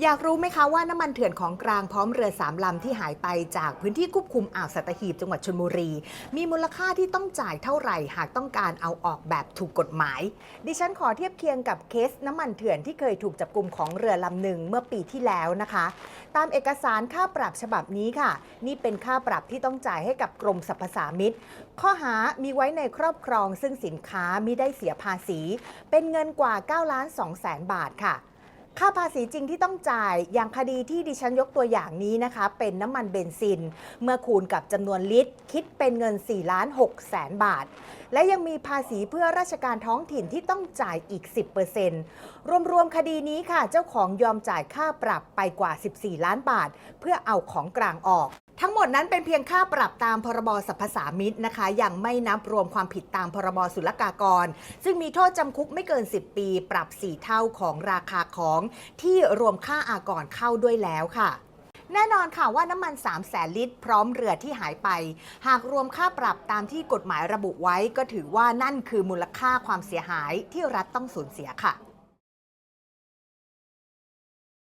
อยากรู้ไหมคะว่าน้ำมันเถื่อนของกลางพร้อมเรือสามลำที่หายไปจากพื้นที่ควบคุมอ่าวสัตหีบจังหวัดชลบุรี มีมูลค่าที่ต้องจ่ายเท่าไหร่หากต้องการเอาออกแบบถูกกฎหมาย ดิฉันขอเทียบเคียงกับเคสน้ำมันเถื่อนที่เคยถูกจับกลุ่มของเรือลำหนึ่งเมื่อปีที่แล้วนะคะ ตามเอกสารค่าปรับฉบับนี้ค่ะ นี่เป็นค่าปรับที่ต้องจ่ายให้กับกรมสรรพสามิตข้อหามีไว้ในครอบครองซึ่งสินค้ามิได้เสียภาษี เป็นเงินกว่า9ล้าน2แสนบาทค่ะ ค่าภาษีจริงที่ต้องจ่ายอย่างคดีที่ดิฉันยกตัวอย่างนี้นะคะ เป็นน้ำมันเบนซิน เมื่อคูณกับจำนวนลิตร คิดเป็นเงิน4ล้าน6แสนบาท และยังมีภาษีเพื่อราชการท้องถิ่นที่ต้องจ่ายอีก 10%รวมๆคดีนี้ค่ะ เจ้าของยอมจ่ายค่าปรับไปกว่า 14 ล้านบาท เพื่อเอาของกลางออกทั้งหมดนั้นเป็นเพียงค่าปรับตามพรบสรรพสามิตนะคะ ยังไม่นับรวมความผิดตามพรบศุลกากร ซึ่งมีโทษจำคุกไม่เกิน 10 ปี ปรับ 4 เท่าของราคาของที่รวมค่าอากรเข้าด้วยแล้วค่ะแน่นอนค่ะว่าน้ำมัน 3 0 0แสนลิตร พร้อมเรือที่หายไป หากรวมค่าปรับตามที่กฎหมายระบุไว้ ก็ถือว่านั่นคือมูลค่าความเสียหายที่รัฐต้องสูญเสียค่ะ